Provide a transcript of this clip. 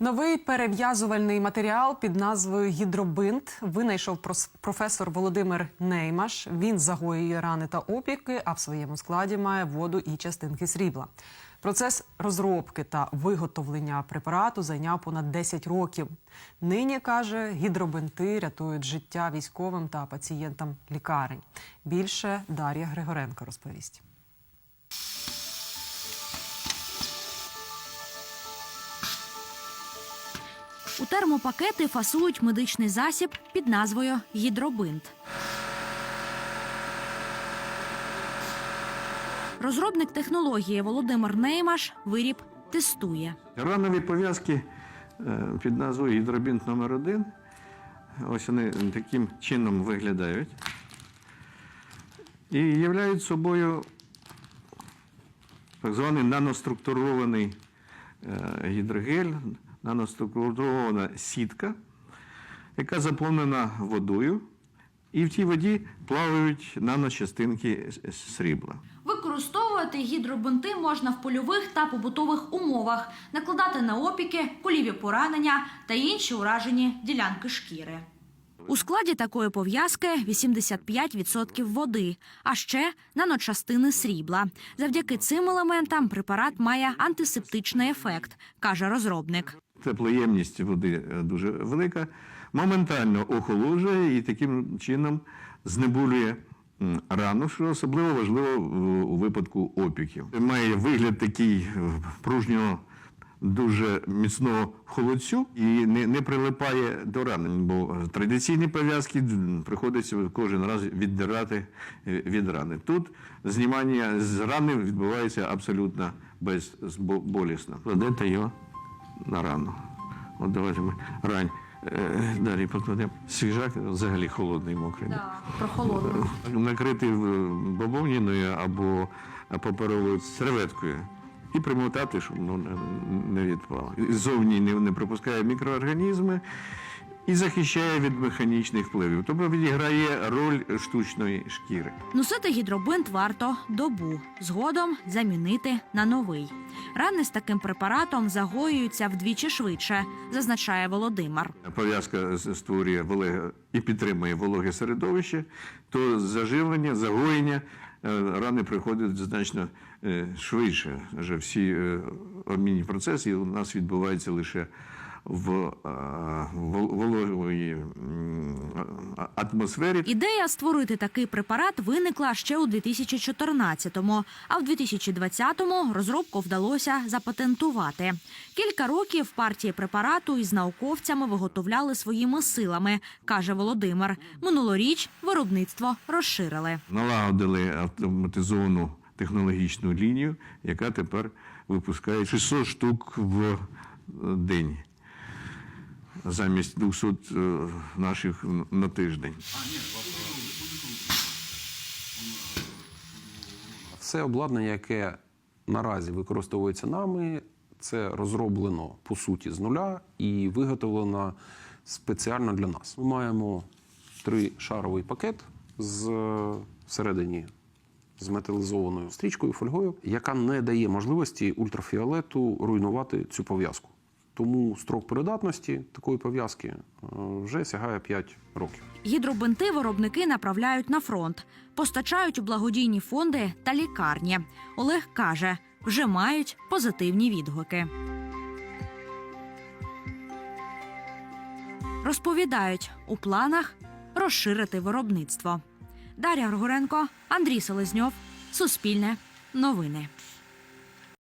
Новий перев'язувальний матеріал під назвою гідробинт винайшов професор Володимир Неймаш. Він загоює рани та опіки, а в своєму складі має воду і частинки срібла. Процес розробки та виготовлення препарату зайняв понад 10 років. Нині каже, гідробинти рятують життя військовим та пацієнтам лікарень. Більше Дар'я Григоренко розповість. У термопакети фасують медичний засіб під назвою гідробинт. Розробник технології Володимир Неймаш виріб тестує. Ранові пов'язки е, під назвою гідробінт номер 1 Ось вони таким чином виглядають. І являють собою так званий наноструктурований е, гідрогель, наноструктурована сітка, яка заповнена водою. І в тій воді плавають наночастинки срібла. Використовувати гідробинти можна в польових та побутових умовах, накладати на опіки, куліві поранення та інші уражені ділянки шкіри. У складі такої пов'язки 85% води, а ще наночастини срібла. Завдяки цим елементам препарат має антисептичний ефект, каже розробник. Теплоємність води е, дуже велика, моментально охолоджує і таким чином знеболює м, рану, що особливо важливо у випадку опіків. Має вигляд такий е, пружнього, дуже міцного холодцю і не, не прилипає до рани, бо традиційні пов'язки приходиться кожен раз віддирати е, від рани. Тут знімання з рани відбувається абсолютно безболісно. Кладете його на рану. От давайте ми рань. Е, Далі покладемо свіжак, взагалі холодний, мокрий. Прохолодно. Накрити бобовніною або паперовою серветкою і примотати, щоб воно не- відпало. Зовні не, не пропускає мікроорганізми і захищає від механічних впливів. Тобто відіграє роль штучної шкіри. Носити гідробинт варто добу, згодом замінити на новий. Рани з таким препаратом загоюються вдвічі швидше, зазначає Володимир. Пов'язка створює вологе і підтримує вологе середовище, то заживлення, загоєння е, рани приходять значно е, швидше. Вже всі е, обмінні процеси у нас відбуваються лише в е, вологої атмосфері. Ідея створити такий препарат виникла ще у 2014-му, а в 2020-му розробку вдалося запатентувати. Кілька років партії препарату із науковцями виготовляли своїми силами, каже Володимир. Минулоріч виробництво розширили. Налагодили автоматизовану технологічну лінію, яка тепер випускає 600 штук в е, день. Замість 200 е, наших на тиждень. Все обладнання, яке наразі використовується нами, це розроблено по суті з нуля і виготовлено спеціально для нас. Ми маємо тришаровий пакет з е, всередині з металізованою стрічкою, фольгою, яка не дає можливості ультрафіолету руйнувати цю пов'язку. Тому строк придатності такої пов'язки е, вже сягає 5 років. Гідробинти виробники направляють на фронт, постачають у благодійні фонди та лікарні. Олег каже, вже мають позитивні відгуки. Розповідають, у планах розширити виробництво. Дар'я Григоренко, Андрій Селезньов, Суспільне, Новини.